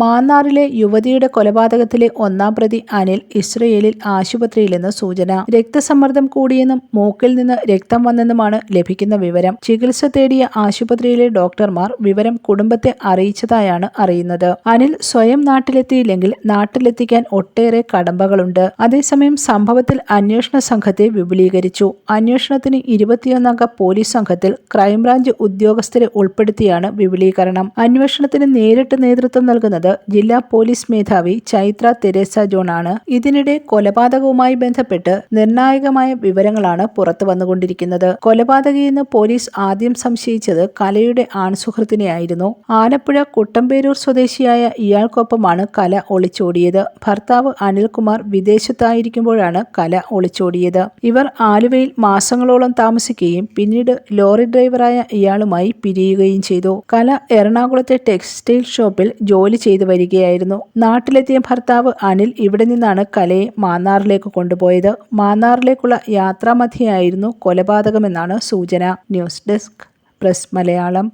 മാന്നാറിലെ യുവതിയുടെ കൊലപാതകത്തിലെ ഒന്നാം പ്രതി അനിൽ ഇസ്രയേലിൽ ആശുപത്രിയിലെന്ന് സൂചന. രക്തസമ്മർദ്ദം കൂടിയെന്നും മൂക്കിൽ നിന്ന് രക്തം വന്നെന്നുമാണ് ലഭിക്കുന്ന വിവരം. ചികിത്സ തേടിയ ആശുപത്രിയിലെ ഡോക്ടർമാർ വിവരം കുടുംബത്തെ അറിയിച്ചതായാണ് അറിയുന്നത്. അനിൽ സ്വയം നാട്ടിലെത്തിയില്ലെങ്കിൽ നാട്ടിലെത്തിക്കാൻ ഒട്ടേറെ കടമ്പകളുണ്ട്. അതേസമയം സംഭവത്തിൽ അന്വേഷണ സംഘത്തെ വിപുലീകരിച്ചു. അന്വേഷണത്തിന് ഇരുപത്തിയൊന്നംഗ പോലീസ് സംഘത്തിൽ ക്രൈംബ്രാഞ്ച് ഉദ്യോഗസ്ഥരെ ഉൾപ്പെടുത്തിയാണ് വിപുലീകരണം. അന്വേഷണത്തിന് നേരിട്ട് നേതൃത്വം നൽകുന്നത് ജില്ലാ പോലീസ് മേധാവി ചൈത്ര തെരേസ ജോൺ ആണ് ഇതിനിടെ കൊലപാതകവുമായി ബന്ധപ്പെട്ട് നിർണായകമായ വിവരങ്ങളാണ് പുറത്തു വന്നുകൊണ്ടിരിക്കുന്നത്. കൊലപാതകയെന്ന് പോലീസ് ആദ്യം സംശയിച്ചത് കലയുടെ ആൺസുഹൃത്തിനെയായിരുന്നു. ആലപ്പുഴ കുട്ടമ്പേരൂർ സ്വദേശിയായ ഇയാൾക്കൊപ്പമാണ് കല ഒളിച്ചോടിയത്. ഭർത്താവ് അനിൽകുമാർ വിദേശത്തായിരിക്കുമ്പോഴാണ് കല ഒളിച്ചോടിയത്. ഇവർ ആലുവയിൽ മാസങ്ങളോളം താമസിക്കുകയും പിന്നീട് ലോറി ഡ്രൈവറായ ഇയാളുമായി പിരിയുകയും ചെയ്തു. കല എറണാകുളത്തെ ടെക്സ്റ്റൈൽ ഷോപ്പിൽ ജോലി ചെയ്തു വരികയായിരുന്നു. നാട്ടിലെത്തിയ ഭർത്താവ് അനിൽ ഇവിടെ നിന്നാണ് കലയെ മാന്നാറിലേക്ക് കൊണ്ടുപോയത്. മാന്നാറിലേക്കുള്ള യാത്രാമധ്യയായിരുന്നു കൊലപാതകമെന്നാണ് സൂചന. News desk press Malayalam.